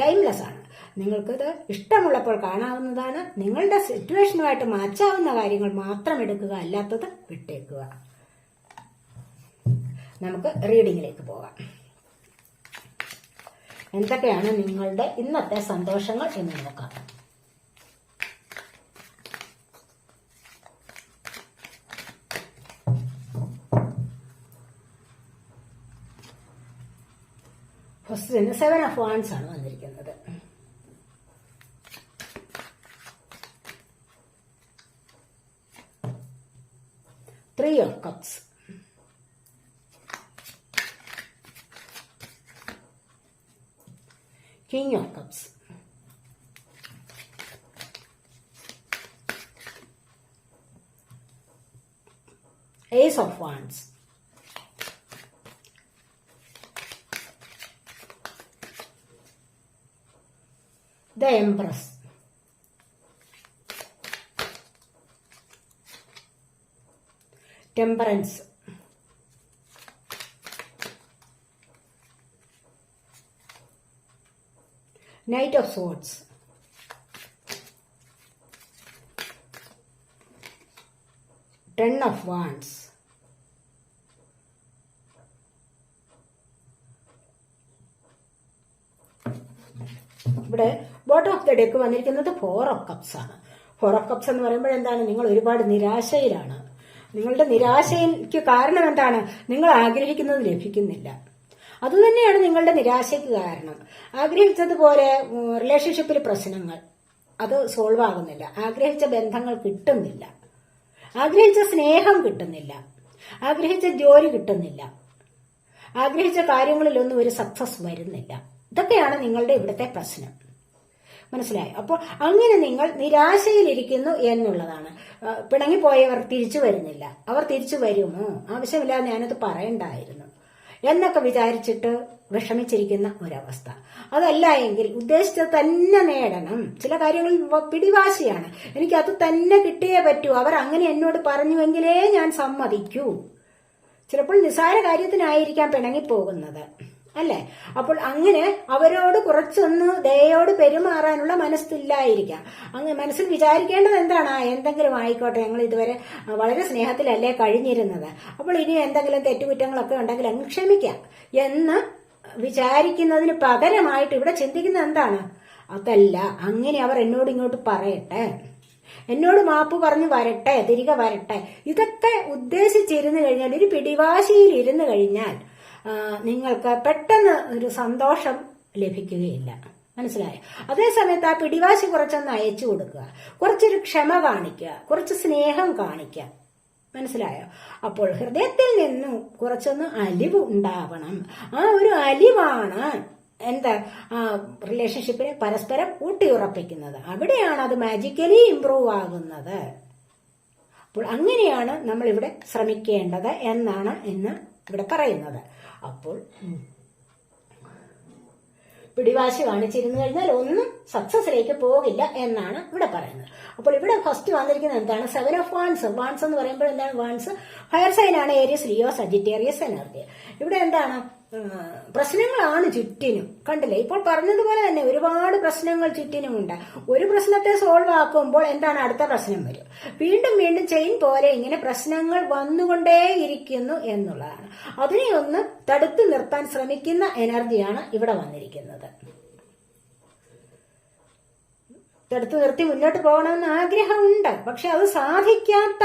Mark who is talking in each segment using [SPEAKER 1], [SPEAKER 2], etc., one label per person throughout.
[SPEAKER 1] Timeless ആണ്. നിങ്ങൾക്കിത് ഇഷ്ടമുള്ളപ്പോൾ കാണാവുന്നതാണ്. നിങ്ങളുടെ സിറ്റുവേഷനുമായിട്ട് മാച്ചാവുന്ന കാര്യങ്ങൾ മാത്രം എടുക്കുക അല്ലാത്തത് വിട്ടേക്കുക. നമുക്ക് റീഡിങ്ങിലേക്ക് പോകാം. എന്തൊക്കെയാണ് നിങ്ങളുടെ ഇന്നത്തെ സന്തോഷങ്ങൾ എന്ന് നോക്കാം. ഫസ്റ്റ് സെവൻ ഓഫ് വാൻസ് ആണ്. Wands. The Empress. Temperance. Knight of Swords. Ten of Wands. ഇവിടെ ബോട്ടം ഓഫ് ദ ഡെക്ക് വന്നിരിക്കുന്നത് ഫോർ ഓഫ് കപ്സ് ആണ്. ഫോർ ഓഫ് കപ്സ് എന്ന് പറയുമ്പോൾ എന്താണ്? നിങ്ങൾ ഒരുപാട് നിരാശയിലാണ്. നിങ്ങളുടെ നിരാശയ്ക്ക് കാരണം എന്താണ്? നിങ്ങൾ ആഗ്രഹിക്കുന്നത് ലഭിക്കുന്നില്ല. അതുതന്നെയാണ് നിങ്ങളുടെ നിരാശയ്ക്ക് കാരണം. ആഗ്രഹിച്ചതുപോലെ റിലേഷൻഷിപ്പിൽ പ്രശ്നങ്ങൾ അത് സോൾവ് ആകുന്നില്ല. ആഗ്രഹിച്ച ബന്ധങ്ങൾ കിട്ടുന്നില്ല. ആഗ്രഹിച്ച സ്നേഹം കിട്ടുന്നില്ല. ആഗ്രഹിച്ച ജോലി കിട്ടുന്നില്ല. ആഗ്രഹിച്ച കാര്യങ്ങളിലൊന്നും ഒരു സക്സസ് വരുന്നില്ല. ഇതൊക്കെയാണ് നിങ്ങളുടെ ഇവിടുത്തെ പ്രശ്നം. മനസ്സിലായി? അപ്പോൾ അങ്ങനെ നിങ്ങൾ നിരാശയിലിരിക്കുന്നു എന്നുള്ളതാണ്. പിണങ്ങിപ്പോയവർ തിരിച്ചു വരുന്നില്ല. അവർ തിരിച്ചു വരുമോ? ആവശ്യമില്ലാതെ ഞാനത് പറയണ്ടായിരുന്നു. എന്നൊക്കെ വിചാരിച്ചിട്ട് വിഷമിച്ചിരിക്കുന്ന ഒരവസ്ഥ. അതല്ല എങ്കിൽ ഉദ്ദേശിച്ചത് തന്നെ നേടണം. ചില കാര്യങ്ങളിൽ പിടിവാശിയാണ്. എനിക്ക് അത് തന്നെ കിട്ടിയേ പറ്റൂ. അവർ അങ്ങനെ എന്നോട് പറഞ്ഞുവെങ്കിലേ ഞാൻ സമ്മതിക്കൂ. ചിലപ്പോൾ നിസ്സാര കാര്യത്തിനായിരിക്കാം പിണങ്ങിപ്പോകുന്നത്. അല്ലേ? അപ്പോൾ അങ്ങനെ അവരോട് കുറച്ചൊന്ന് ദയോട് പെരുമാറാനുള്ള മനസ്സില്ലായിരിക്കാം. അങ്ങ് മനസ്സിൽ വിചാരിക്കേണ്ടത് എന്താണ്? എന്തെങ്കിലും ആയിക്കോട്ടെ ഞങ്ങൾ ഇതുവരെ വളരെ സ്നേഹത്തിലല്ലേ കഴിഞ്ഞിരുന്നത്. അപ്പോൾ ഇനി എന്തെങ്കിലും തെറ്റുകുറ്റങ്ങളൊക്കെ ഉണ്ടെങ്കിൽ അങ്ങ് ക്ഷമിക്കാം. എന്ന് വിചാരിക്കുന്നതിന് പകരമായിട്ട് ഇവിടെ ചിന്തിക്കുന്നത് എന്താണ്? അതല്ല അങ്ങനെ അവർ എന്നോട് ഇങ്ങോട്ട് പറയട്ടെ. എന്നോട് മാപ്പ് പറഞ്ഞു വരട്ടെ തിരികെ വരട്ടെ. ഇതൊക്കെ ഉദ്ദേശിച്ചിരുന്നു കഴിഞ്ഞാൽ ഒരു പിടിവാശിയിൽ ഇരുന്നു കഴിഞ്ഞാൽ നിങ്ങൾക്ക് പെട്ടെന്ന് ഒരു സന്തോഷം ലഭിക്കുകയില്ല. മനസ്സിലായോ? അതേസമയത്ത് ആ പിടിവാശി കുറച്ചൊന്ന് അയച്ചു കൊടുക്കുക. കുറച്ചൊരു ക്ഷമ കാണിക്കുക. കുറച്ച് സ്നേഹം കാണിക്കുക. മനസ്സിലായോ? അപ്പോൾ ഹൃദയത്തിൽ നിന്നും കുറച്ചൊന്ന് അലിവ് ഉണ്ടാവണം. ആ ഒരു അലിവാണ് എന്താ റിലേഷൻഷിപ്പിനെ പരസ്പരം ഊട്ടിയുറപ്പിക്കുന്നത്. അവിടെയാണ് അത് മാജിക്കലി ഇംപ്രൂവ് ആകുന്നത്. അപ്പോൾ അങ്ങനെയാണ് നമ്മൾ ഇവിടെ ശ്രമിക്കേണ്ടത് എന്നാണ് ഇന്ന് ഇവിടെ പറയുന്നത്. അപ്പോൾ പിടിവാശി കാണിച്ചിരുന്നു കഴിഞ്ഞാൽ ഒന്നും സക്സസിലേക്ക് പോകില്ല എന്നാണ് ഇവിടെ പറയുന്നത്. അപ്പോൾ ഇവിടെ ഫസ്റ്റ് വന്നിരിക്കുന്നത് എന്താണ്? സെവൻ ഓഫ് വാൺസ് വാൺസ് എന്ന് പറയുമ്പോൾ എന്താണ്? വാൺസ് ഫയർ സൈനാണ് ഏരിയസ് ലിയോ സജിറ്റേറിയസ് എനർജി ഇവിടെ എന്താണ്? പ്രശ്നങ്ങളാണ് ചുറ്റിനും. കണ്ടില്ലേ? ഇപ്പോൾ പറഞ്ഞതുപോലെ തന്നെ ഒരുപാട് പ്രശ്നങ്ങൾ ചുറ്റിനുമുണ്ട്. ഒരു പ്രശ്നത്തെ സോൾവ് ആക്കുമ്പോൾ എന്താണ് അടുത്ത പ്രശ്നം വരും വീണ്ടും വീണ്ടും ചെയിൻ പോലെ ഇങ്ങനെ പ്രശ്നങ്ങൾ വന്നുകൊണ്ടേയിരിക്കുന്നു എന്നുള്ളതാണ്. അതിനെ ഒന്ന് തടുത്തു നിർത്താൻ ശ്രമിക്കുന്ന എനർജിയാണ് ഇവിടെ വന്നിരിക്കുന്നത്. തടുത്തു നിർത്തി മുന്നോട്ട് പോകണമെന്ന് ആഗ്രഹമുണ്ട്. പക്ഷെ അത് സാധിക്കാത്ത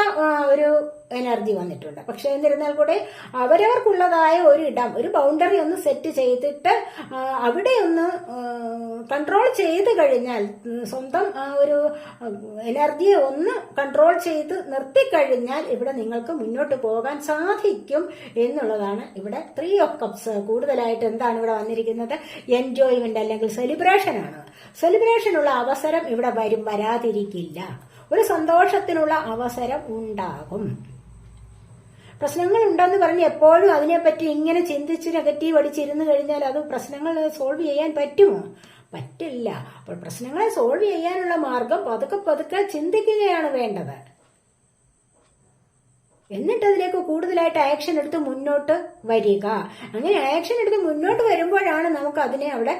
[SPEAKER 1] ഒരു എനർജി വന്നിട്ടുണ്ട്. പക്ഷെ എന്നിരുന്നാൽ കൂടെ അവരവർക്കുള്ളതായ ഒരു ഇടം ഒരു ബൗണ്ടറി ഒന്ന് സെറ്റ് ചെയ്തിട്ട് അവിടെ ഒന്ന് കൺട്രോൾ ചെയ്ത് കഴിഞ്ഞാൽ സ്വന്തം ഒരു എനർജിയെ ഒന്ന് കൺട്രോൾ ചെയ്ത് നിർത്തിക്കഴിഞ്ഞാൽ ഇവിടെ നിങ്ങൾക്ക് മുന്നോട്ട് പോകാൻ സാധിക്കും എന്നുള്ളതാണ് ഇവിടെ ത്രീ ഓഫ് കപ്സ് കൂടുതലായിട്ട് എന്താണ് ഇവിടെ വന്നിരിക്കുന്നത്? എൻജോയ്മെന്റ് അല്ലെങ്കിൽ സെലിബ്രേഷൻ ആണ്. സെലിബ്രേഷനുള്ള അവസരം ഇവിടെ വരും വരാതിരിക്കില്ല. ഒരു സന്തോഷത്തിനുള്ള അവസരം ഉണ്ടാകും. പ്രശ്നങ്ങൾ ഉണ്ടെന്ന് പറഞ്ഞ് എപ്പോഴും അതിനെപ്പറ്റി ഇങ്ങനെ ചിന്തിച്ച് നെഗറ്റീവ് അടിച്ചിരുന്ന് കഴിഞ്ഞാൽ അത് പ്രശ്നങ്ങൾ സോൾവ് ചെയ്യാൻ പറ്റുമോ? പറ്റില്ല. അപ്പോൾ പ്രശ്നങ്ങളെ സോൾവ് ചെയ്യാനുള്ള മാർഗം പതുക്കെ പതുക്കെ ചിന്തിക്കുകയാണ് വേണ്ടത്. എന്നിട്ട് അതിലേക്ക് കൂടുതലായിട്ട് ആക്ഷൻ എടുത്ത് മുന്നോട്ട് വരിക. അങ്ങനെ ആക്ഷൻ എടുത്ത് മുന്നോട്ട് വരുമ്പോഴാണ് നമുക്ക് അതിനെ അവിടെ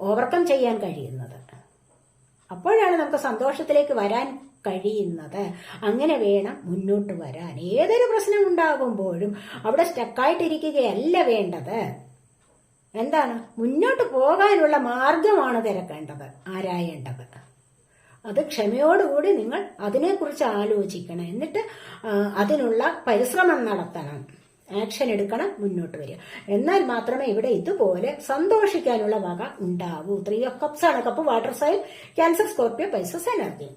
[SPEAKER 1] ഓവർകം ചെയ്യാൻ കഴിയുന്നത്. അപ്പോഴാണ് നമുക്ക് സന്തോഷത്തിലേക്ക് വരാൻ കഴിയുന്നത്. അങ്ങനെ വേണം മുന്നോട്ട് വരാൻ. ഏതൊരു പ്രശ്നം ഉണ്ടാകുമ്പോഴും അവിടെ സ്റ്റക്കായിട്ടിരിക്കുകയല്ല വേണ്ടത്. എന്താണ്? മുന്നോട്ട് പോകാനുള്ള മാർഗമാണ് തിരക്കേണ്ടത് ആരായേണ്ടത്. അത് ക്ഷമയോടുകൂടി നിങ്ങൾ അതിനെക്കുറിച്ച് ആലോചിക്കണം. എന്നിട്ട് അതിനുള്ള പരിശ്രമം നടത്തണം. ആക്ഷൻ എടുക്കണം മുന്നോട്ട് വരിക. എന്നാൽ മാത്രമേ ഇവിടെ ഇതുപോലെ സന്തോഷിക്കാനുള്ള വക ഉണ്ടാവൂ. ത്രീ ഓഫ് കപ്സ് ആണ്. Cup water sign Cancer Scorpio Pisces energy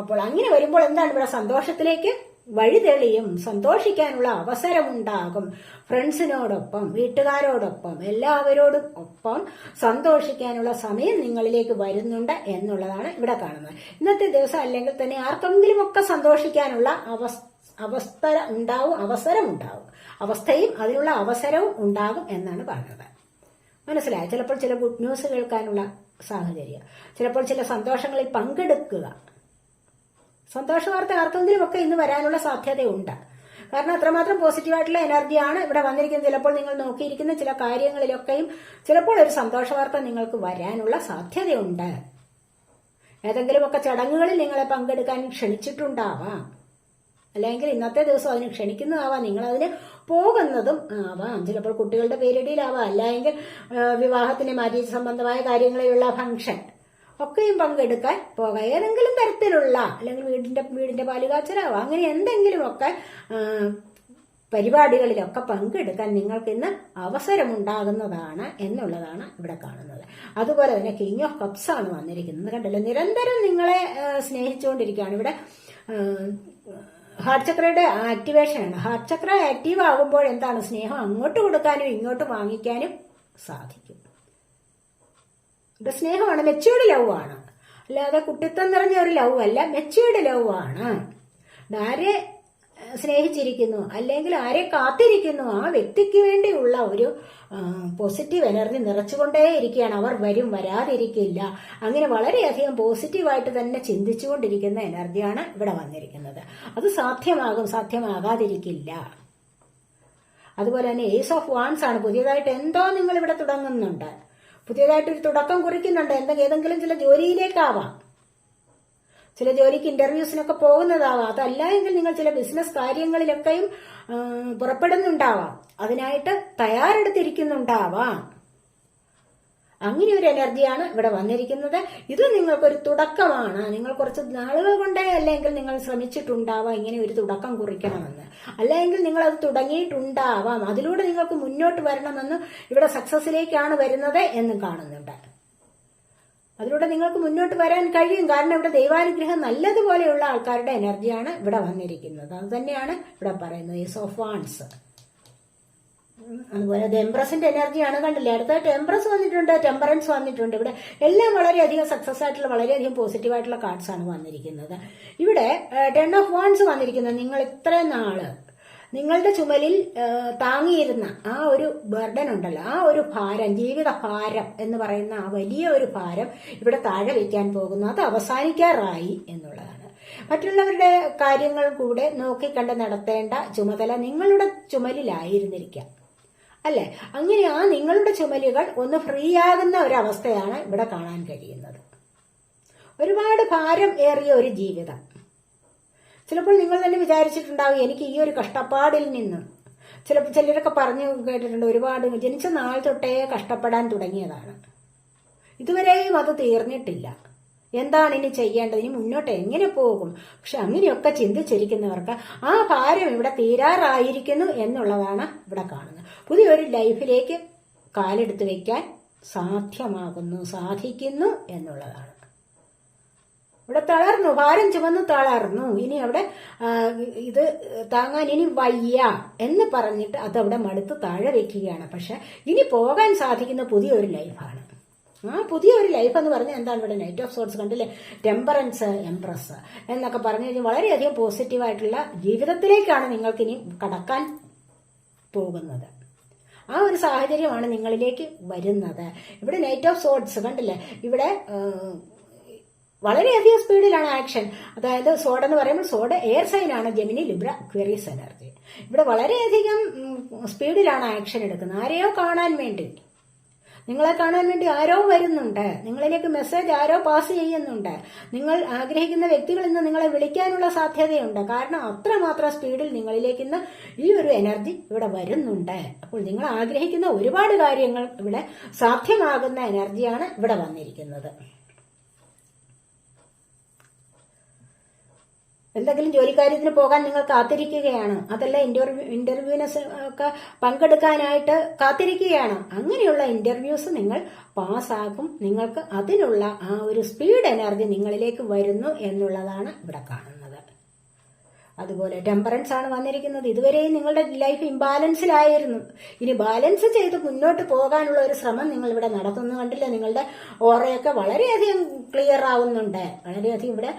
[SPEAKER 1] അപ്പോൾ അങ്ങനെ വരുമ്പോൾ എന്താണ് ഇവിടെ സന്തോഷത്തിലേക്ക് വഴിതെളിയും സന്തോഷിക്കാനുള്ള അവസരമുണ്ടാകും. ഫ്രണ്ട്സിനോടൊപ്പം വീട്ടുകാരോടൊപ്പം എല്ലാവരോടും ഒപ്പം സന്തോഷിക്കാനുള്ള സമയം നിങ്ങളിലേക്ക് വരുന്നുണ്ട് എന്നുള്ളതാണ് ഇവിടെ കാണുന്നത്. ഇന്നത്തെ ദിവസം അല്ലെങ്കിൽ തന്നെ ആർക്കെങ്കിലും ഒക്കെ സന്തോഷിക്കാനുള്ള അവസ്ഥ അവസ്ഥ ഉണ്ടാവും അവസരം ഉണ്ടാവും അവസ്ഥയും അതിനുള്ള അവസരവും ഉണ്ടാകും എന്നാണ് പറഞ്ഞത്. മനസ്സിലായോ? ചിലപ്പോൾ ചില ഗുഡ് ന്യൂസ് കേൾക്കാനുള്ള സാഹചര്യം. ചിലപ്പോൾ ചില സന്തോഷങ്ങളിൽ പങ്കെടുക്കുക. സന്തോഷ വാർത്ത ആർക്കെങ്കിലും ഒക്കെ ഇന്ന് വരാനുള്ള സാധ്യതയുണ്ട്. കാരണം അത്രമാത്രം പോസിറ്റീവായിട്ടുള്ള എനർജിയാണ് ഇവിടെ വന്നിരിക്കുന്നത്. ചിലപ്പോൾ നിങ്ങൾ നോക്കിയിരിക്കുന്ന ചില കാര്യങ്ങളിലൊക്കെയും ചിലപ്പോൾ ഒരു സന്തോഷ വാർത്ത നിങ്ങൾക്ക് വരാനുള്ള സാധ്യതയുണ്ട്. ഏതെങ്കിലുമൊക്കെ ചടങ്ങുകളിൽ നിങ്ങളെ പങ്കെടുക്കാൻ ക്ഷണിച്ചിട്ടുണ്ടാവാം. അല്ലെങ്കിൽ ഇന്നത്തെ ദിവസം അതിന് ക്ഷണിക്കുന്നതാവാം. നിങ്ങൾ അതിന് പോകുന്നതും ആവാം. ചിലപ്പോൾ കുട്ടികളുടെ പേരിടിയിലാവാം. അല്ലെങ്കിൽ വിവാഹത്തിന് മാറ്റി സംബന്ധമായ കാര്യങ്ങളിലുള്ള ഫംഗ്ഷൻ ഒക്കെയും പങ്കെടുക്കാൻ പോകാം. ഏതെങ്കിലും തരത്തിലുള്ള അല്ലെങ്കിൽ വീടിന്റെ വീടിന്റെ പാലുകാച്ചലാവാം അങ്ങനെ എന്തെങ്കിലുമൊക്കെ പരിപാടികളിലൊക്കെ പങ്കെടുക്കാൻ നിങ്ങൾക്ക് ഇന്ന് അവസരമുണ്ടാകുന്നതാണ് എന്നുള്ളതാണ് ഇവിടെ കാണുന്നത്. അതുപോലെ തന്നെ കിങ് ഓഫ് കപ്സ് ആണ് വന്നിരിക്കുന്നത്. കണ്ടല്ലോ? നിരന്തരം നിങ്ങളെ സ്നേഹിച്ചുകൊണ്ടിരിക്കുകയാണ് ഇവിടെ. ഹാർട്ട് ചക്രയുടെ ആക്ടിവേഷൻ ആണ്. ഹാർട്ട് ചക്ര ആക്റ്റീവ് ആകുമ്പോൾ എന്താണ്? സ്നേഹം അങ്ങോട്ട് കൊടുക്കാനും ഇങ്ങോട്ട് വാങ്ങിക്കാനും സാധിക്കും. ഇത് സ്നേഹമാണ്. മെച്ചൂർഡ് ലവ് ആണ്. അല്ലാതെ കുട്ടിത്തം നിറഞ്ഞ ഒരു ലവ് അല്ല മെച്ചൂർഡ് ലവ് ആണ്. ആരെ സ്നേഹിച്ചിരിക്കുന്നു അല്ലെങ്കിൽ ആരെ കാത്തിരിക്കുന്നു ആ വ്യക്തിക്ക് വേണ്ടിയുള്ള ഒരു പോസിറ്റീവ് എനർജി നിറച്ചുകൊണ്ടേ ഇരിക്കുകയാണ്. അവർ വരും വരാതിരിക്കില്ല. അങ്ങനെ വളരെയധികം പോസിറ്റീവായിട്ട് തന്നെ ചിന്തിച്ചുകൊണ്ടിരിക്കുന്ന എനർജിയാണ് ഇവിടെ വന്നിരിക്കുന്നത്. അത് സാധ്യമാകും സാധ്യമാകാതിരിക്കില്ല. അതുപോലെ തന്നെ ഏസ് ഓഫ് വാൻസ് ആണ്. പുതിയതായിട്ട് എന്തോ നിങ്ങൾ ഇവിടെ തുടങ്ങുന്നുണ്ട്. പുതിയതായിട്ട് ഒരു തുടക്കം കുറിക്കുന്നുണ്ട്. എന്തെങ്കിലും ഏതെങ്കിലും ചില ജോലിയിലേക്കാവാം. ചില ജോലിക്ക് ഇന്റർവ്യൂസിനൊക്കെ പോകുന്നതാവാം. അതല്ല എങ്കിൽ നിങ്ങൾ ചില ബിസിനസ് കാര്യങ്ങളിലൊക്കെയും പുറപ്പെടുന്നുണ്ടാവാം. അതിനായിട്ട് തയ്യാറെടുത്തിരിക്കുന്നുണ്ടാവാം. അങ്ങനെ ഒരു എനർജിയാണ് ഇവിടെ വന്നിരിക്കുന്നത്. ഇത് നിങ്ങൾക്കൊരു തുടക്കമാണ്. നിങ്ങൾ കുറച്ച് നാളുകൾ കൊണ്ടേ അല്ലെങ്കിൽ നിങ്ങൾ ശ്രമിച്ചിട്ടുണ്ടാവാം ഇങ്ങനെ ഒരു തുടക്കം കുറിക്കണമെന്ന്. അല്ലെങ്കിൽ നിങ്ങൾ അത് തുടങ്ങിയിട്ടുണ്ടാവാം. അതിലൂടെ നിങ്ങൾക്ക് മുന്നോട്ട് വരണമെന്ന് ഇവിടെ സക്സസിലേക്കാണ് വരുന്നത് എന്നും കാണുന്നുണ്ട്. അതിലൂടെ നിങ്ങൾക്ക് മുന്നോട്ട് വരാൻ കഴിയും. കാരണം ഇവിടെ ദൈവാനുഗ്രഹം നല്ലതുപോലെയുള്ള ആൾക്കാരുടെ എനർജിയാണ് ഇവിടെ വന്നിരിക്കുന്നത്. അത് തന്നെയാണ് ഇവിടെ പറയുന്നത് ഈസ് ഓഫ് വാൺസ് അതുപോലെ എംപ്രസിന്റെ എനർജിയാണ് കണ്ടില്ലേ? അടുത്തായിട്ട് എംപ്രസ് വന്നിട്ടുണ്ട് ടെമ്പറൻസ് വന്നിട്ടുണ്ട്. ഇവിടെ എല്ലാം വളരെയധികം സക്സസ് ആയിട്ടുള്ള വളരെയധികം പോസിറ്റീവ് ആയിട്ടുള്ള കാർഡ്സ് ആണ് വന്നിരിക്കുന്നത്. ഇവിടെ ടെൻ ഓഫ് വാൺസ് വന്നിരിക്കുന്നത്. നിങ്ങൾ ഇത്രയും നാൾ നിങ്ങളുടെ ചുമലിൽ താങ്ങിയിരുന്ന ആ ഒരു ബർഡൻ ഉണ്ടല്ലോ ആ ഒരു ഭാരം ജീവിത ഭാരം എന്ന് പറയുന്ന ആ വലിയ ഒരു ഭാരം ഇവിടെ താഴെ വയ്ക്കാൻ പോകുന്നു. അത് അവസാനിക്കാറായി എന്നുള്ളതാണ്. മറ്റുള്ളവരുടെ കാര്യങ്ങൾ കൂടെ നോക്കിക്കണ്ട് നടത്തേണ്ട ചുമതല നിങ്ങളുടെ ചുമലിലായിരുന്നിരിക്കാം. അല്ലെ? അങ്ങനെ ആ നിങ്ങളുടെ ചുമലുകൾ ഒന്ന് ഫ്രീ ആകുന്ന ഒരവസ്ഥയാണ് ഇവിടെ കാണാൻ കഴിയുന്നത്. ഒരുപാട് ഭാരം ഏറിയ ഒരു ജീവിതം. ചിലപ്പോൾ നിങ്ങൾ തന്നെ വിചാരിച്ചിട്ടുണ്ടാവും എനിക്ക് ഈ ഒരു കഷ്ടപ്പാടിൽ നിന്ന്. ചിലപ്പോൾ ചിലരൊക്കെ പറഞ്ഞു കേട്ടിട്ടുണ്ട് ഒരുപാട് ജനിച്ച നാൾ തൊട്ടേ കഷ്ടപ്പെടാൻ തുടങ്ങിയതാണ്. ഇതുവരെയും അത് തീർന്നിട്ടില്ല. എന്താണ് ഇനി ചെയ്യേണ്ടത്? ഇനി മുന്നോട്ട് എങ്ങനെ പോകും? പക്ഷെ അങ്ങനെയൊക്കെ ചിന്തിച്ചിരിക്കുന്നവർക്ക് ആ ഭാരം ഇവിടെ തീരാറായിരിക്കുന്നു എന്നുള്ളതാണ് ഇവിടെ കാണുന്നത്. പുതിയൊരു ലൈഫിലേക്ക് കാലെടുത്ത് വയ്ക്കാൻ സാധ്യമാകുന്നു സാധിക്കുന്നു എന്നുള്ളതാണ്. ഇവിടെ തളർന്നു ഭാരം ചുമന്ന് തളർന്നു. ഇനി അവിടെ ഇത് താങ്ങാൻ ഇനി വയ്യ എന്ന് പറഞ്ഞിട്ട് അതവിടെ മടുത്ത് താഴെ വെക്കുകയാണ്. പക്ഷെ ഇനി പോകാൻ സാധിക്കുന്ന പുതിയൊരു ലൈഫാണ്. ആ പുതിയ ഒരു ലൈഫ് എന്ന് പറഞ്ഞാൽ എന്താണ് ഇവിടെ നൈറ്റ് ഓഫ് സോർട്സ് കണ്ടില്ലേ? ടെമ്പറൻസ് എംപ്രസ് എന്നൊക്കെ പറഞ്ഞു കഴിഞ്ഞാൽ വളരെയധികം പോസിറ്റീവായിട്ടുള്ള ജീവിതത്തിലേക്കാണ് നിങ്ങൾക്ക് ഇനി കടക്കാൻ പോകുന്നത്. ആ ഒരു സാഹചര്യമാണ് നിങ്ങളിലേക്ക് വരുന്നത്. ഇവിടെ നൈറ്റ് ഓഫ് സോർട്സ് കണ്ടില്ലേ? ഇവിടെ വളരെയധികം സ്പീഡിലാണ് ആക്ഷൻ. അതായത് സോഡ് എന്ന് പറയുമ്പോൾ സോഡ് എയർ സൈൻ ആണ് ജെമിനി ലിബ്ര ക്വറീസ് എനർജി ഇവിടെ വളരെയധികം സ്പീഡിലാണ് ആക്ഷൻ എടുക്കുന്നത്. ആരെയോ കാണാൻ വേണ്ടി. നിങ്ങളെ കാണാൻ വേണ്ടി ആരോ വരുന്നുണ്ട്. നിങ്ങളിലേക്ക് മെസ്സേജ് ആരോ പാസ് ചെയ്യുന്നുണ്ട്. നിങ്ങൾ ആഗ്രഹിക്കുന്ന വ്യക്തികൾ ഇന്ന് നിങ്ങളെ വിളിക്കാനുള്ള സാധ്യതയുണ്ട്. കാരണം അത്രമാത്രം സ്പീഡിൽ നിങ്ങളിലേക്ക് ഇന്ന് ഈ ഒരു എനർജി ഇവിടെ വരുന്നുണ്ട്. അപ്പോൾ നിങ്ങൾ ആഗ്രഹിക്കുന്ന ഒരുപാട് കാര്യങ്ങൾ ഇവിടെ സാധ്യമാകുന്ന എനർജിയാണ് ഇവിടെ വന്നിരിക്കുന്നത്. എന്തെങ്കിലും ജോലിക്കാര്യത്തിന് പോകാൻ നിങ്ങൾ കാത്തിരിക്കുകയാണ്. അതല്ല ഇന്റർവ്യൂ ഇന്റർവ്യൂവിനെ ഒക്കെ പങ്കെടുക്കാനായിട്ട് കാത്തിരിക്കുകയാണ്. അങ്ങനെയുള്ള ഇന്റർവ്യൂസ് നിങ്ങൾ പാസ്സാകും. നിങ്ങൾക്ക് അതിനുള്ള ആ ഒരു സ്പീഡ് എനർജി നിങ്ങളിലേക്ക് വരുന്നു എന്നുള്ളതാണ് ഇവിടെ കാണുന്നത്. അതുപോലെ ടെമ്പറൻസ് ആണ് വന്നിരിക്കുന്നത്. ഇതുവരെയും നിങ്ങളുടെ ലൈഫ് ഇംബാലൻസിലായിരുന്നു ഇനി ബാലൻസ് ചെയ്ത് മുന്നോട്ട് പോകാനുള്ള ഒരു ശ്രമം നിങ്ങൾ ഇവിടെ നടത്തുന്നു കണ്ടില്ല. നിങ്ങളുടെ ഓറയൊക്കെ വളരെയധികം ക്ലിയർ ആവുന്നുണ്ട്. വളരെയധികം ഇവിടെ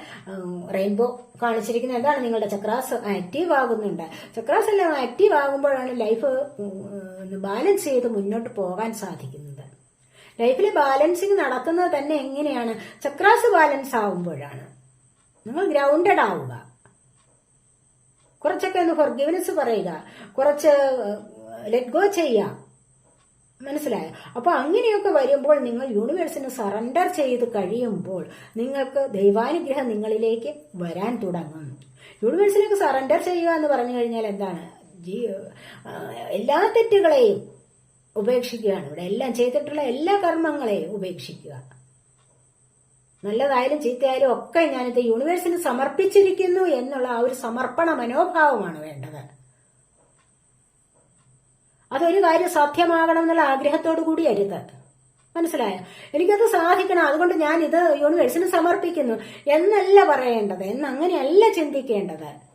[SPEAKER 1] റെയിൻബോ കാണിച്ചിരിക്കുന്നത് എന്താണ്? നിങ്ങളുടെ ചക്രാസ് ആക്റ്റീവ് ആകുന്നുണ്ട്. ചക്രാസ് എല്ലാം ആക്റ്റീവ് ആകുമ്പോഴാണ് ലൈഫ് ബാലൻസ് ചെയ്ത് മുന്നോട്ട് പോകാൻ സാധിക്കുന്നത്. ലൈഫിൽ ബാലൻസിങ് നടക്കുന്നത് തന്നെ എങ്ങനെയാണ്? ചക്രാസ് ബാലൻസ് ആവുമ്പോഴാണ്. നിങ്ങൾ ഗ്രൗണ്ടഡ് ആവുക. കുറച്ചൊക്കെ ഒന്ന് ഫൊർഗിവ്നെസ് പറയുക. കുറച്ച് ലെറ്റ് ഗോ ചെയ്യുക. മനസ്സിലായോ? അപ്പൊ അങ്ങനെയൊക്കെ വരുമ്പോൾ നിങ്ങൾ യൂണിവേഴ്സിന് സറണ്ടർ ചെയ്ത് കഴിയുമ്പോൾ നിങ്ങൾക്ക് ദൈവാനുഗ്രഹം നിങ്ങളിലേക്ക് വരാൻ തുടങ്ങും. യൂണിവേഴ്സിലേക്ക് സറണ്ടർ ചെയ്യുക എന്ന് പറഞ്ഞു കഴിഞ്ഞാൽ എന്താണ്? എല്ലാ തെറ്റുകളെയും ഉപേക്ഷിക്കുകയാണ്. ഇവിടെ എല്ലാം ചെയ്തിട്ടുള്ള എല്ലാ കർമ്മങ്ങളെയും ഉപേക്ഷിക്കുക. നല്ലതായാലും ചീത്തയായാലും ഒക്കെ ഞാനിത് യൂണിവേഴ്സിന് സമർപ്പിച്ചിരിക്കുന്നു എന്നുള്ള ആ ഒരു സമർപ്പണ മനോഭാവമാണ് വേണ്ടത്. അതൊരു കാര്യം സാധ്യമാകണം എന്നുള്ള ആഗ്രഹത്തോടു കൂടി അരുത്. മനസ്സിലായോ? എനിക്കത് സാധിക്കണം. അതുകൊണ്ട് ഞാൻ ഇത് യൂണിവേഴ്സിന് സമർപ്പിക്കുന്നു എന്നല്ല പറയേണ്ടത്. എന്ന് അങ്ങനെയല്ല ചിന്തിക്കേണ്ടത്.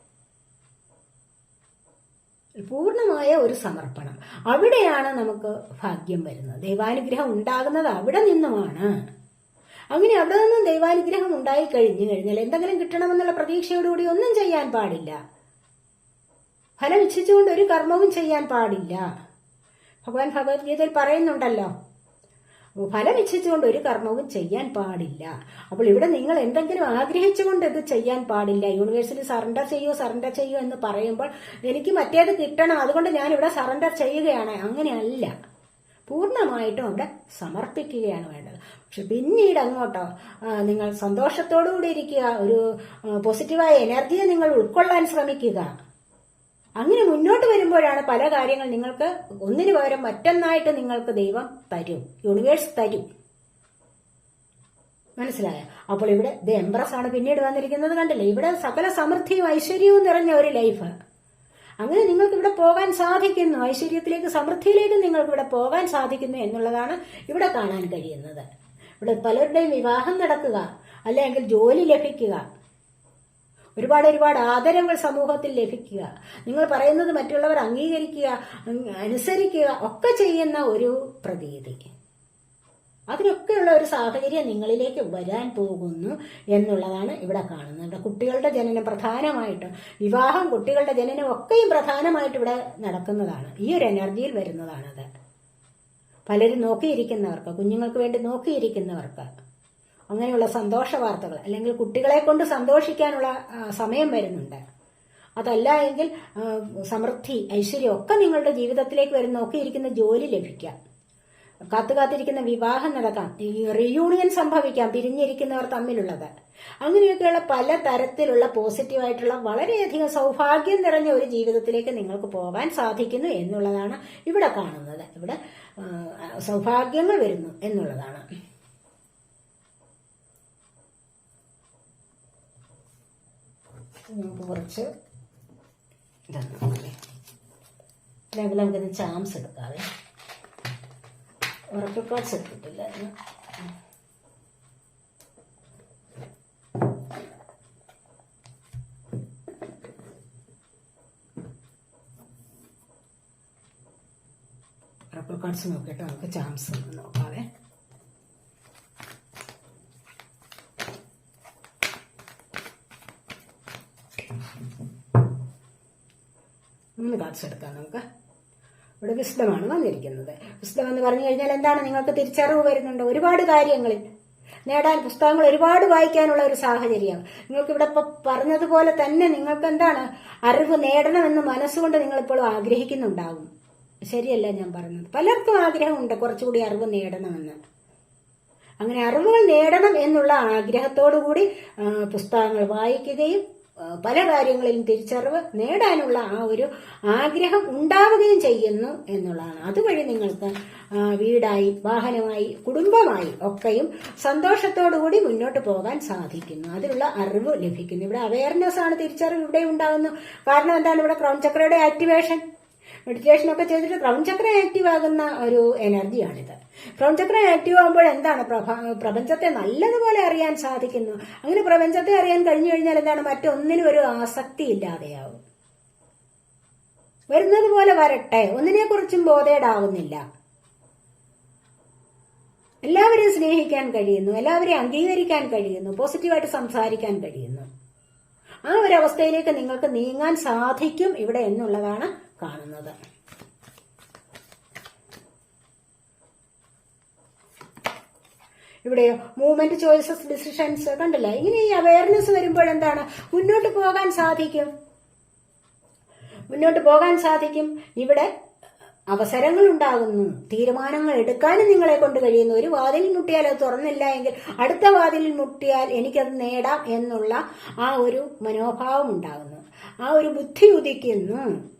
[SPEAKER 1] പൂർണമായ ഒരു സമർപ്പണം. അവിടെയാണ് നമുക്ക് ഭാഗ്യം വരുന്നത്. ദൈവാനുഗ്രഹം ഉണ്ടാകുന്നത് അവിടെ നിന്നുമാണ്. അങ്ങനെ അവിടെ നിന്നും ദൈവാനുഗ്രഹം ഉണ്ടായി കഴിഞ്ഞു കഴിഞ്ഞാൽ എന്തെങ്കിലും കിട്ടണമെന്നുള്ള പ്രതീക്ഷയോടുകൂടി ഒന്നും ചെയ്യാൻ പാടില്ല. ഫലം ഇച്ഛിച്ചുകൊണ്ട് ഒരു കർമ്മവും ചെയ്യാൻ പാടില്ല. ഭഗവാൻ ഭഗവത്ഗീതയിൽ പറയുന്നുണ്ടല്ലോ ഫലം ഇച്ഛിച്ചുകൊണ്ട് ഒരു കർമ്മവും ചെയ്യാൻ പാടില്ല. അപ്പോൾ ഇവിടെ നിങ്ങൾ എന്തെങ്കിലും ആഗ്രഹിച്ചുകൊണ്ട് ഇത് ചെയ്യാൻ പാടില്ല. യൂണിവേഴ്സിൽ സറണ്ടർ ചെയ്യൂ സറണ്ടർ ചെയ്യൂ എന്ന് പറയുമ്പോൾ എനിക്ക് മറ്റേത് കിട്ടണം. അതുകൊണ്ട് ഞാൻ ഇവിടെ സറണ്ടർ ചെയ്യുകയാണ്. അങ്ങനെയല്ല. പൂർണമായിട്ടും അവിടെ സമർപ്പിക്കുകയാണ് വേണ്ടത്. പക്ഷെ പിന്നീട് അങ്ങോട്ടോ നിങ്ങൾ സന്തോഷത്തോടു കൂടി ഇരിക്കുക ഒരു പോസിറ്റീവായ എനർജിയെ നിങ്ങൾ ഉൾക്കൊള്ളാൻ ശ്രമിക്കുക. അങ്ങനെ മുന്നോട്ട് വരുമ്പോഴാണ് പല കാര്യങ്ങൾ നിങ്ങൾക്ക് ഒന്നിനു പകരം മറ്റൊന്നായിട്ട് നിങ്ങൾക്ക് ദൈവം തരും യൂണിവേഴ്സ് തരും. മനസ്സിലായോ? അപ്പോൾ ഇവിടെ ദ എംബ്രസ് ആണ് പിന്നീട് വന്നിരിക്കുന്നത് കണ്ടില്ലേ? ഇവിടെ സകല സമൃദ്ധിയും ഐശ്വര്യവും നിറഞ്ഞ ഒരു ലൈഫ് അങ്ങനെ നിങ്ങൾക്ക് ഇവിടെ പോകാൻ സാധിക്കുന്നു ഐശ്വര്യത്തിലേക്ക് സമൃദ്ധിയിലേക്ക് നിങ്ങൾക്ക് ഇവിടെ പോകാൻ സാധിക്കുന്നു എന്നുള്ളതാണ് ഇവിടെ കാണാൻ കഴിയുന്നത്. ഇവിടെ പലരുടെയും വിവാഹം നടക്കുക അല്ലെങ്കിൽ ജോലി ലഭിക്കുക. ഒരുപാട് ഒരുപാട് ആദരവുകൾ സമൂഹത്തിൽ ലഭിക്കുക. നിങ്ങൾ പറയുന്നത് മറ്റുള്ളവർ അംഗീകരിക്കുക അനുസരിക്കുക ഒക്കെ ചെയ്യുന്ന ഒരു പ്രതീതി. അതിനൊക്കെയുള്ള ഒരു സാഹചര്യം നിങ്ങളിലേക്ക് വരാൻ പോകുന്നു എന്നുള്ളതാണ് ഇവിടെ കാണുന്നത്. ഇവിടെ കുട്ടികളുടെ ജനനം പ്രധാനമായിട്ട് വിവാഹം കുട്ടികളുടെ ജനനം ഒക്കെയും പ്രധാനമായിട്ട് ഇവിടെ നടക്കുന്നതാണ്. ഈ ഒരു എനർജിയിൽ വരുന്നതാണത്. പലരും നോക്കിയിരിക്കുന്നവർക്ക് കുഞ്ഞുങ്ങൾക്ക് വേണ്ടി നോക്കിയിരിക്കുന്നവർക്ക് അങ്ങനെയുള്ള സന്തോഷ വാർത്തകൾ അല്ലെങ്കിൽ കുട്ടികളെ കൊണ്ട് സന്തോഷിക്കാനുള്ള സമയം വരുന്നുണ്ട്. അതല്ല എങ്കിൽ സമൃദ്ധി ഐശ്വര്യം ഒക്കെ നിങ്ങളുടെ ജീവിതത്തിലേക്ക് വരുന്ന നോക്കിയിരിക്കുന്ന ജോലി ലഭിക്കാം കാത്തു കാത്തിരിക്കുന്ന വിവാഹം നടക്കാം റീയൂണിയൻ സംഭവിക്കാം പിരിഞ്ഞിരിക്കുന്നവർ തമ്മിലുള്ളത് അങ്ങനെയൊക്കെയുള്ള പല തരത്തിലുള്ള പോസിറ്റീവായിട്ടുള്ള വളരെയധികം സൗഭാഗ്യം നിറഞ്ഞ ഒരു ജീവിതത്തിലേക്ക് നിങ്ങൾക്ക് പോകാൻ സാധിക്കുന്നു എന്നുള്ളതാണ് ഇവിടെ കാണുന്നത് ഇവിടെ സൗഭാഗ്യങ്ങൾ വരുന്നു എന്നുള്ളതാണ് കുറച്ച് ഇതാണ് നമുക്കിത് ചാംസ് എടുക്കാതെ വർക്ക് ക്ലോസ് ഇട്ടിട്ടില്ലായിരുന്നു റബ്ബർ കാർഡ്സ് നോക്കിയിട്ട് നമുക്ക് ചാംസ് ഒന്ന് നോക്കാവേ. മൂന്ന് കാർഡ്സ് എടുക്കാം നമുക്ക്. ഇവിടെ വിസ്തമാണ് വന്നിരിക്കുന്നത്. പുസ്തകം എന്ന് പറഞ്ഞു കഴിഞ്ഞാൽ എന്താണ്? നിങ്ങൾക്ക് തിരിച്ചറിവ് വരുന്നുണ്ട്. ഒരുപാട് കാര്യങ്ങളിൽ നേടാൻ പുസ്തകങ്ങൾ ഒരുപാട് വായിക്കാനുള്ള ഒരു സാഹചര്യം നിങ്ങൾക്ക് ഇവിടെ ഇപ്പൊ പറഞ്ഞതുപോലെ തന്നെ നിങ്ങൾക്ക് എന്താണ്? അറിവ് നേടണമെന്ന് മനസ്സുകൊണ്ട് നിങ്ങൾ ഇപ്പോഴും ആഗ്രഹിക്കുന്നുണ്ടാവും. ശരിയല്ല ഞാൻ പറഞ്ഞത്. പലർക്കും ആഗ്രഹമുണ്ട് കുറച്ചുകൂടി അറിവ് നേടണമെന്ന്. അങ്ങനെ അറിവുകൾ നേടണം എന്നുള്ള ആഗ്രഹത്തോടു കൂടി പുസ്തകങ്ങൾ വായിക്കുകയും പല കാര്യങ്ങളിലും തിരിച്ചറിവ് നേടാനുള്ള ആ ഒരു ആഗ്രഹം ഉണ്ടാവുകയും ചെയ്യുന്നു എന്നുള്ളതാണ്. അതുവഴി നിങ്ങൾക്ക് വീടായി വാഹനമായി കുടുംബമായി ഒക്കെയും സന്തോഷത്തോടുകൂടി മുന്നോട്ട് പോകാൻ സാധിക്കുന്നു. അതിനുള്ള അറിവ് ലഭിക്കുന്നു. ഇവിടെ അവയർനെസ് ആണ് തിരിച്ചറിവ് ഇവിടെ ഉണ്ടാകുന്നു കാരണം എന്താണ് ഇവിടെ ക്രൗൺ ചക്രയുടെ ആക്ടിവേഷൻ മെഡിറ്റേഷൻ ഒക്കെ ചെയ്തിട്ട് ക്രൗൺ ചക്ര ആക്റ്റീവ് ആകുന്ന ഒരു എനർജിയാണിത് ക്രൗൺ ചക്ര ആക്റ്റീവ് ആകുമ്പോൾ എന്താണ് പ്രപഞ്ചത്തെ നല്ലതുപോലെ അറിയാൻ സാധിക്കുന്നു? അങ്ങനെ പ്രപഞ്ചത്തെ അറിയാൻ കഴിഞ്ഞു കഴിഞ്ഞാൽ എന്താണ്? മറ്റൊന്നിനും ഒരു ആസക്തി ഇല്ലാതെയാവും. വരുന്നത് പോലെ വരട്ടെ ഒന്നിനെക്കുറിച്ചും ബോധേടാവുന്നില്ല. എല്ലാവരെയും സ്നേഹിക്കാൻ കഴിയുന്നു എല്ലാവരെയും അംഗീകരിക്കാൻ കഴിയുന്നു പോസിറ്റീവായിട്ട് സംസാരിക്കാൻ കഴിയുന്നു. ആ ഒരു അവസ്ഥയിലേക്ക് നിങ്ങൾക്ക് നീങ്ങാൻ സാധിക്കും ഇവിടെ എന്നുള്ളതാണ് കാണുന്നത്. ഇവിടെ മൂവ്മെന്റ് ചോയ്സസ് ഡിസിഷൻസ് കണ്ടില്ല? ഇങ്ങനെ ഈ അവയർനെസ് വരുമ്പോൾ എന്താണ്? മുന്നോട്ട് പോകാൻ സാധിക്കും. മുന്നോട്ട് പോകാൻ സാധിക്കും. ഇവിടെ അവസരങ്ങൾ ഉണ്ടാകുന്നു. തീരുമാനങ്ങൾ എടുക്കാനും നിങ്ങളെ കൊണ്ട് കഴിയുന്നു. ഒരു വാതിലിൽ മുട്ടിയാൽ അത് തുറന്നില്ല എങ്കിൽ അടുത്ത വാതിലിൽ മുട്ടിയാൽ എനിക്കത് നേടാം എന്നുള്ള ആ ഒരു മനോഭാവം ഉണ്ടാകുന്നു. ആ ഒരു ബുദ്ധി ഉദിക്കുന്നു.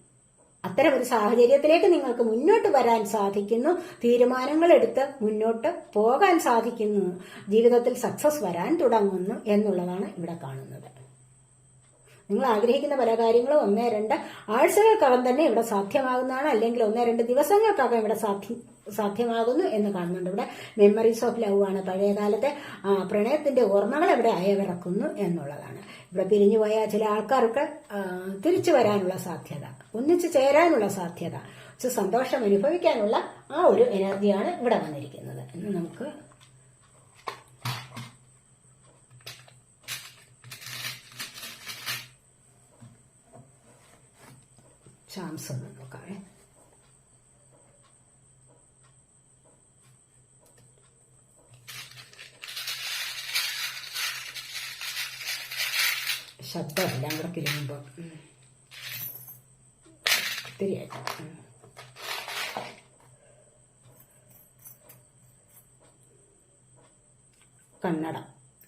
[SPEAKER 1] അത്തരം ഒരു സാഹചര്യത്തിലേക്ക് നിങ്ങൾക്ക് മുന്നോട്ട് വരാൻ സാധിക്കുന്നു. തീരുമാനങ്ങൾ എടുത്ത് മുന്നോട്ട് പോകാൻ സാധിക്കുന്നു. ജീവിതത്തിൽ സക്സസ് വരാൻ തുടങ്ങുന്നു എന്നുള്ളതാണ് ഇവിടെ കാണുന്നത്. നിങ്ങൾ ആഗ്രഹിക്കുന്ന പല കാര്യങ്ങളും ഒന്നേ രണ്ട് ആഴ്ചകൾക്കകം തന്നെ ഇവിടെ സാധ്യമാകുന്നതാണ്. അല്ലെങ്കിൽ ഒന്നേ രണ്ട് ദിവസങ്ങൾക്കകം ഇവിടെ സാധ്യ സാധ്യമാകുന്നു എന്ന് കാണുന്നുണ്ട്. ഇവിടെ മെമ്മറീസ് ഓഫ് ലവ് ആണ്. പഴയകാലത്തെ പ്രണയത്തിന്റെ ഓർമ്മകൾ ഇവിടെ അയവിറക്കുന്നു എന്നുള്ളതാണ്. ഇവിടെ പിരിഞ്ഞുപോയ ചില ആൾക്കാർക്ക് തിരിച്ചു വരാനുള്ള സാധ്യത ഒന്നിച്ചു ചേരാനുള്ള സാധ്യത സന്തോഷം അനുഭവിക്കാനുള്ള ആ ഒരു എനർജിയാണ് ഇവിടെ വന്നിരിക്കുന്നത്. എന്ന് നമുക്ക് ചാൻസ് നോക്കാവേ. ശബ്ദം എല്ലാം കൂടെ കിരുമ്പോ ഒത്തിരിയായിട്ട്. ഉം. കന്നഡ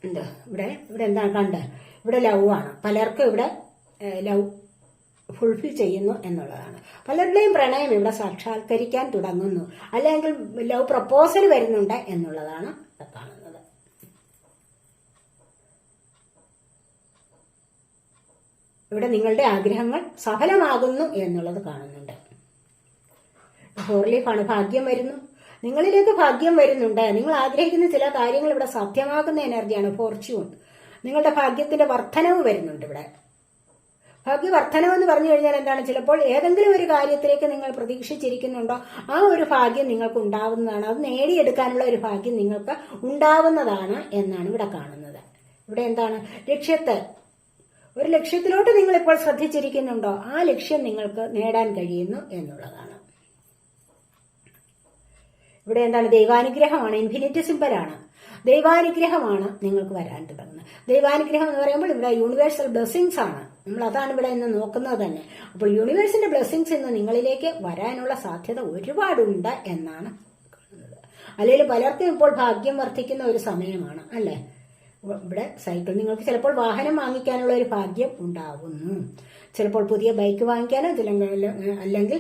[SPEAKER 1] എന്ത്? ഇവിടെ ഇവിടെ എന്താണ്? കണ്ട്. ഇവിടെ ലവ് ആണ്. പലർക്കും ഇവിടെ ലവ് ഫുൾഫിൽ ചെയ്യുന്നു എന്നുള്ളതാണ്. പലരുടെയും പ്രണയം ഇവിടെ സാക്ഷാത്കരിക്കാൻ തുടങ്ങുന്നു. അല്ലെങ്കിൽ ലവ് പ്രപ്പോസൽ വരുന്നുണ്ട് എന്നുള്ളതാണ് ഇവിടെ കാണുന്നത്. ഇവിടെ നിങ്ങളുടെ ആഗ്രഹങ്ങൾ സഫലമാകുന്നു എന്നുള്ളത് കാണുന്നുണ്ട്. ഹോർലീഫാണ് ഭാഗ്യം വരുന്നു. നിങ്ങളിലേക്ക് ഭാഗ്യം വരുന്നുണ്ട്. നിങ്ങൾ ആഗ്രഹിക്കുന്ന ചില കാര്യങ്ങൾ ഇവിടെ സാധ്യമാകുന്ന എനർജിയാണ് ഫോർച്യൂൺ. നിങ്ങളുടെ ഭാഗ്യത്തിന്റെ വർധനവ് വരുന്നുണ്ട് ഇവിടെ. ഭാഗ്യവർദ്ധനം എന്ന് പറഞ്ഞു കഴിഞ്ഞാൽ എന്താണ്? ചിലപ്പോൾ ഏതെങ്കിലും ഒരു കാര്യത്തിലേക്ക് നിങ്ങൾ പ്രതീക്ഷിച്ചിരിക്കുന്നുണ്ടോ ആ ഒരു ഭാഗ്യം നിങ്ങൾക്ക് ഉണ്ടാവുന്നതാണ്. അത് നേടിയെടുക്കാനുള്ള ഒരു ഭാഗ്യം നിങ്ങൾക്ക് ഉണ്ടാവുന്നതാണ് എന്നാണ് ഇവിടെ കാണുന്നത്. ഇവിടെ എന്താണ്? ലക്ഷ്യത്തെ ഒരു ലക്ഷ്യത്തിലോട്ട് നിങ്ങൾ ഇപ്പോൾ ശ്രദ്ധിച്ചിരിക്കുന്നുണ്ടോ? ആ ലക്ഷ്യം നിങ്ങൾക്ക് നേടാൻ കഴിയുന്നു എന്നുള്ളതാണ്. ഇവിടെ എന്താണ്? ദൈവാനുഗ്രഹമാണ്. ഇൻഫിനിറ്റി സിമ്പലാണ് ദൈവാനുഗ്രഹമാണ് നിങ്ങൾക്ക് വരാൻ തുടങ്ങുന്നത്. ദൈവാനുഗ്രഹം എന്ന് പറയുമ്പോൾ ഇവിടെ യൂണിവേഴ്സൽ ബ്ലെസ്സിങ്സ് ആണ്. നമ്മൾ അതാണ് ഇവിടെ ഇന്ന് നോക്കുന്നത് തന്നെ. അപ്പോൾ യൂണിവേഴ്സിന്റെ ബ്ലെസ്സിങ്സ് ഇന്ന് നിങ്ങളിലേക്ക് വരാനുള്ള സാധ്യത ഒരുപാടുണ്ട് എന്നാണ് അല്ലെങ്കിൽ പലർക്കും ഇപ്പോൾ ഭാഗ്യം വർദ്ധിക്കുന്ന ഒരു സമയമാണ് അല്ലേ? ഇവിടെ സൈക്കിൾ നിങ്ങൾക്ക് ചിലപ്പോൾ വാഹനം വാങ്ങിക്കാനുള്ള ഒരു ഭാഗ്യം ഉണ്ടാകുന്നു ചിലപ്പോൾ പുതിയ ബൈക്ക് വാങ്ങിക്കാനോ അല്ലെങ്കിൽ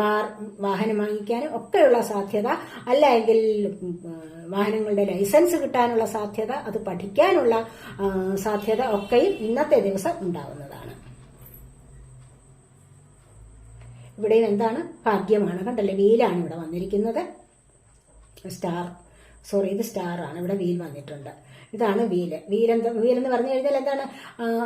[SPEAKER 1] കാർ വാഹനം വാങ്ങിക്കാനോ ഒക്കെയുള്ള സാധ്യത അല്ലെങ്കിൽ വാഹനങ്ങളുടെ ലൈസൻസ് കിട്ടാനുള്ള സാധ്യത അത് പഠിക്കാനുള്ള സാധ്യത ഒക്കെയും ഇന്നത്തെ ദിവസം ഉണ്ടാവുന്നതാണ്. ഇവിടെ എന്താണ്? ഭാഗ്യമാണ്. കണ്ടല്ലേ? വീലാണ് ഇവിടെ വന്നിരിക്കുന്നത്. സ്റ്റാർ സോറി ഇത് സ്റ്റാർ ആണ് ഇവിടെ വീൽ വന്നിട്ടുണ്ട്. ഇതാണ് വീൽ വീലെന്ത് വീലെന്ന് പറഞ്ഞു കഴിഞ്ഞാൽ എന്താണ്?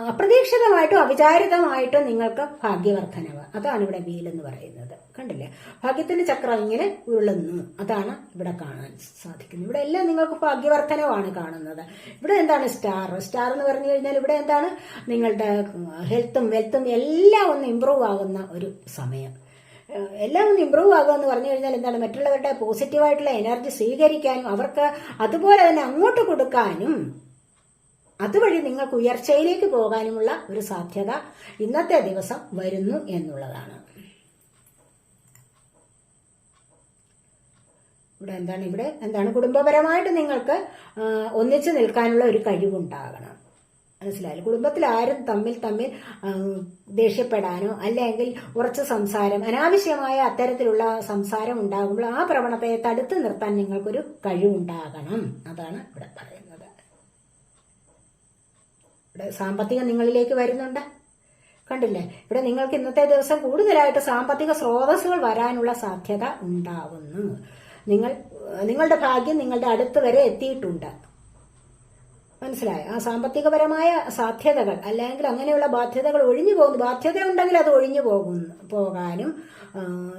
[SPEAKER 1] അപ്രതീക്ഷിതമായിട്ടും അവിചാരിതമായിട്ടും നിങ്ങൾക്ക് ഭാഗ്യവർദ്ധനവ്. അതാണ് ഇവിടെ വീലെന്ന് പറയുന്നത്. കണ്ടില്ലേ? ഭാഗ്യത്തിന്റെ ചക്രം ഇങ്ങനെ ഉരുളുന്നു. അതാണ് ഇവിടെ കാണാൻ സാധിക്കുന്നത്. ഇവിടെ എല്ലാം നിങ്ങൾക്ക് ഭാഗ്യവർദ്ധനവാണ് കാണുന്നത്. ഇവിടെ എന്താണ് സ്റ്റാർ? സ്റ്റാർ എന്ന് പറഞ്ഞു കഴിഞ്ഞാൽ ഇവിടെ എന്താണ്? നിങ്ങളുടെ ഹെൽത്തും വെൽത്തും എല്ലാം ഒന്ന് ഇമ്പ്രൂവ് ആകുന്ന ഒരു സമയം. എല്ലാം ഒന്ന് ഇമ്പ്രൂവ് ആകുക എന്ന് പറഞ്ഞു കഴിഞ്ഞാൽ എന്താണ്? മറ്റുള്ളവരുടെ പോസിറ്റീവായിട്ടുള്ള എനർജി സ്വീകരിക്കാനും അവർക്ക് അതുപോലെ തന്നെ അങ്ങോട്ട് കൊടുക്കാനും അതുവഴി നിങ്ങൾക്ക് ഉയർച്ചയിലേക്ക് പോകാനുമുള്ള ഒരു സാധ്യത ഇന്നത്തെ ദിവസം വരുന്നു എന്നുള്ളതാണ്. ഇവിടെ എന്താണ്? ഇവിടെ എന്താണ്? കുടുംബപരമായിട്ട് നിങ്ങൾക്ക് ഒന്നിച്ചു നിൽക്കാനുള്ള ഒരു കഴിവുണ്ടാകണം. മനസ്സിലായില്ല കുടുംബത്തിൽ ആരും തമ്മിൽ തമ്മിൽ ദേഷ്യപ്പെടാനോ അല്ലെങ്കിൽ ഉറച്ച സംസാരം അനാവശ്യമായ അത്തരത്തിലുള്ള സംസാരം ഉണ്ടാകുമ്പോൾ ആ പ്രവണതയെ തടുത്തു നിർത്താൻ നിങ്ങൾക്കൊരു കഴിവുണ്ടാകണം. അതാണ് ഇവിടെ പറയുന്നത്. ഇവിടെ സാമ്പത്തികം നിങ്ങളിലേക്ക് വരുന്നുണ്ട്. കണ്ടില്ലേ? ഇവിടെ നിങ്ങൾക്ക് ഇന്നത്തെ ദിവസം കൂടുതലായിട്ട് സാമ്പത്തിക സ്രോതസ്സുകൾ വരാനുള്ള സാധ്യത ഉണ്ടാവുന്നു. നിങ്ങൾ നിങ്ങളുടെ ഭാഗ്യം നിങ്ങളുടെ അടുത്ത് വരെ എത്തിയിട്ടുണ്ട്. മനസ്സിലായോ. ആ സാമ്പത്തികപരമായ സാധ്യതകൾ അല്ലെങ്കിൽ അങ്ങനെയുള്ള ബാധ്യതകൾ ഒഴിഞ്ഞു പോകുന്നു. ബാധ്യത ഉണ്ടെങ്കിൽ അത് ഒഴിഞ്ഞു പോകുന്നു പോകാനും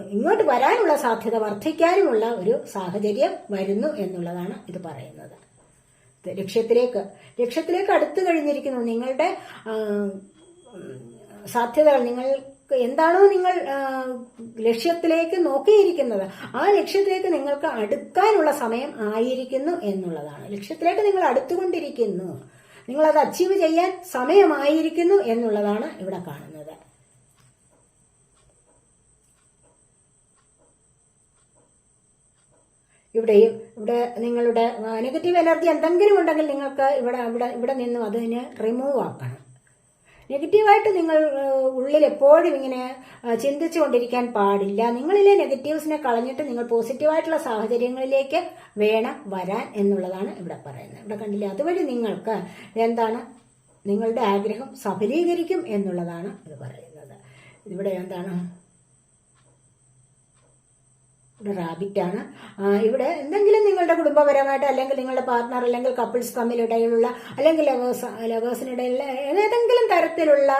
[SPEAKER 1] ഇങ്ങോട്ട് വരാനുള്ള സാധ്യത വർദ്ധിക്കാനുമുള്ള ഒരു സാഹചര്യം വരുന്നു എന്നുള്ളതാണ് ഇത് പറയുന്നത്. ലക്ഷ്യത്തിലേക്ക് ലക്ഷ്യത്തിലേക്ക് അടുത്തു കഴിഞ്ഞിരിക്കുന്നു. നിങ്ങളുടെ സാധ്യതകൾ നിങ്ങൾക്ക് എന്താണോ നിങ്ങൾ ലക്ഷ്യത്തിലേക്ക് നോക്കിയിരിക്കുന്നത്. ആ ലക്ഷ്യത്തിലേക്ക് നിങ്ങൾക്ക് അടുക്കാനുള്ള സമയം ആയിരിക്കുന്നു എന്നുള്ളതാണ്. ലക്ഷ്യത്തിലേക്ക് നിങ്ങൾ അടുത്തുകൊണ്ടിരിക്കുന്നു. നിങ്ങൾ അത് അച്ചീവ് ചെയ്യാൻ സമയമായിരിക്കുന്നു എന്നുള്ളതാണ് ഇവിടെ കാണുന്നത്. ഇവിടെയും ഇവിടെ നിങ്ങളുടെ നെഗറ്റീവ് എനർജി എന്തെങ്കിലും ഉണ്ടെങ്കിൽ നിങ്ങൾക്ക് ഇവിടെ ഇവിടെ ഇവിടെ നിന്നും അതിനെ റിമൂവ് ആക്കണം. നെഗറ്റീവായിട്ട് നിങ്ങൾ ഉള്ളിൽ എപ്പോഴും ഇങ്ങനെ ചിന്തിച്ചുകൊണ്ടിരിക്കാൻ പാടില്ല. നിങ്ങളിലെ നെഗറ്റീവ്സിനെ കളഞ്ഞിട്ട് നിങ്ങൾ പോസിറ്റീവായിട്ടുള്ള സാഹചര്യങ്ങളിലേക്ക് വേണം വരാൻ എന്നുള്ളതാണ് ഇവിടെ പറയുന്നത്. ഇവിടെ കണ്ടില്ലേ? അതുവഴി നിങ്ങൾക്ക് എന്താണ്? നിങ്ങളുടെ ആഗ്രഹം സഫലീകരിക്കും എന്നുള്ളതാണ് ഇത് പറയുന്നത്. ഇവിടെ എന്താണ്? ഇവിടെ റാബിറ്റാണ് ഇവിടെ എന്തെങ്കിലും നിങ്ങളുടെ കുടുംബപരമായിട്ട് അല്ലെങ്കിൽ നിങ്ങളുടെ പാർട്ട്ണർ അല്ലെങ്കിൽ കപ്പിൾസ് തമ്മിലിടയിലുള്ള അല്ലെങ്കിൽ ലവേഴ്സ് ലവേഴ്സിനിടയിലുള്ള ഏതെങ്കിലും തരത്തിലുള്ള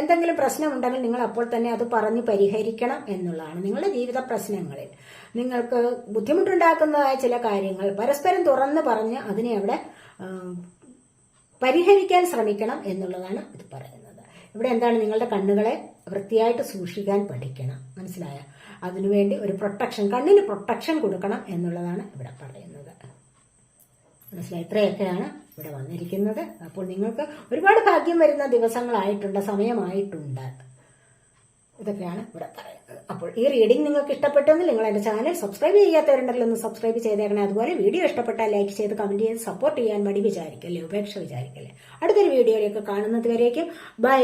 [SPEAKER 1] എന്തെങ്കിലും പ്രശ്നം ഉണ്ടെങ്കിൽ നിങ്ങൾ അപ്പോൾ തന്നെ അത് പറഞ്ഞ് പരിഹരിക്കണം എന്നുള്ളതാണ് നിങ്ങളുടെ ജീവിത പ്രശ്നങ്ങളിൽ. നിങ്ങൾക്ക് ബുദ്ധിമുട്ടുണ്ടാക്കുന്നതായ ചില കാര്യങ്ങൾ പരസ്പരം തുറന്ന് പറഞ്ഞ് അതിനെ അവിടെ പരിഹരിക്കാൻ ശ്രമിക്കണം എന്നുള്ളതാണ് ഇത് പറയുന്നത്. ഇവിടെ എന്താണ് നിങ്ങളുടെ കണ്ണുകളെ വൃത്തിയായിട്ട് സൂക്ഷിക്കാൻ പഠിക്കണം. മനസ്സിലായ? അതിനുവേണ്ടി ഒരു പ്രൊട്ടക്ഷൻ കണ്ണിന് പ്രൊട്ടക്ഷൻ കൊടുക്കണം എന്നുള്ളതാണ് ഇവിടെ പറയുന്നത്. മനസ്സിലായി? ഇത്രയൊക്കെയാണ് ഇവിടെ വന്നിരിക്കുന്നത്. അപ്പോൾ നിങ്ങൾക്ക് ഒരുപാട് ഭാഗ്യം വരുന്ന ദിവസങ്ങളായിട്ടുണ്ട് സമയമായിട്ടുണ്ട്. ഇതൊക്കെയാണ് ഇവിടെ പറയുന്നത്. അപ്പോൾ ഈ റീഡിംഗ് നിങ്ങൾക്ക് ഇഷ്ടപ്പെട്ടെങ്കിൽ നിങ്ങൾ എന്റെ ചാനൽ സബ്സ്ക്രൈബ് ചെയ്യാത്തവരുണ്ടല്ലോ ഒന്ന് സബ്സ്ക്രൈബ് ചെയ്തേക്കണേ. അതുപോലെ വീഡിയോ ഇഷ്ടപ്പെട്ടാൽ ലൈക്ക് ചെയ്ത് കമന്റ് ചെയ്ത് സപ്പോർട്ട് ചെയ്യാൻ വേണ്ടി വിചാരിക്കല്ലേ? ഉപേക്ഷ വിചാരിക്കല്ലേ? അടുത്തൊരു വീഡിയോയിലേക്ക് കാണുന്നത് വരേക്കും ബൈ